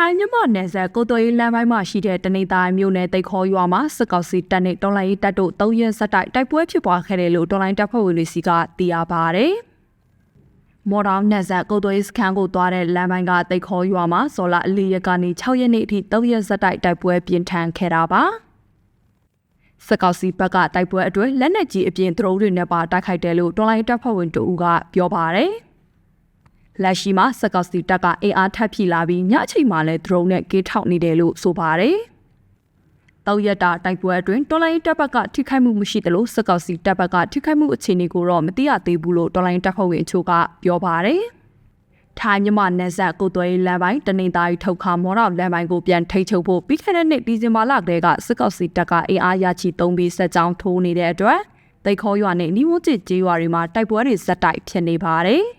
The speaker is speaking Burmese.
ထိုင်းမြန်မာနယ်စပ်ကိုတော်ရေးလမ်းပိုင်းမှာရှိတဲ့တနေတိုင်းမြို့နယ်တိတ်ခေါ်ရွာမှာစစ်ကောင်စီတပ်နဲ့တော်လိုင်းရေးတပ်တို့၃ရက်ဆက်တိုက်တိုက်ပွဲဖြစ်ပွားခဲ့တယ်လို့တော်လိုင်းတပ်ဖွဲ့ဝင်တွေစီကသိရပါဗျ။မော်ဒေါင်းနယ်စပ်ကိုတော်ရေးစခန်းကိုသွားတဲ့လမ်းပိုင်းကတိတ်ခေါ်ရွာမှာဇော်လာအလီရက်ကနေ6ရက်နေ့အထိ၃ရက်ဆက်တိုက်တိုက်ပွဲပြင်းထန်ခဲ့တာပါ။စကောက်စီဘက်ကတိုက်ပွဲအတွင်းလက်နက်ကြီးအပြင်သရုံးတွေနဲ့ပါတိုက်ခိုက်တယ်လို့တော်လိုင်းတပ်ဖွဲ့ဝင်တို့ကပြောပါတယ်။ လက်ရှိမှာစကောက်စီတပ်ကအင်အားထပ်ဖြည့်လာပြီးညအချိန်မှာလည်းဒရုန်းနဲ့ကေးထောက်နေတယ်လို့ဆိုပါတယ်။တောက်ရတာတိုက်ပွဲအတွင်းတော်လိုင်းတပ်ဘက်ကထိခိုက်မှုမရှိသလိုစကောက်စီတပ်ဘက်ကထိခိုက်မှုအခြေအနေကိုတော့မသိရသေးဘူးလို့တော်လိုင်းတပ်ဖွဲ့ဝင်အချို့ကပြောပါတယ်။ထိုင်းမြမနယ်စပ်ကိုသွဲလမ်းပိုင်းတနေသားကြီးထုတ်ခါမော်တော့လမ်းပိုင်းကိုပြန်ထိတ်ချုပ်ဖို့ပြီးခဲ့တဲ့နှစ်ဒီဇင်ဘာလကတည်းကစစ်ကောက်စီတပ်ကအင်အားရချီသုံးပြီးဆက်ကြောင်းထိုးနေတဲ့အတွက်တိတ်ခေါ်ရွာနဲ့နီးဝန်းကျကျေးရွာတွေမှာတိုက်ပွဲတွေဇက်တိုက်ဖြစ်နေပါတယ်။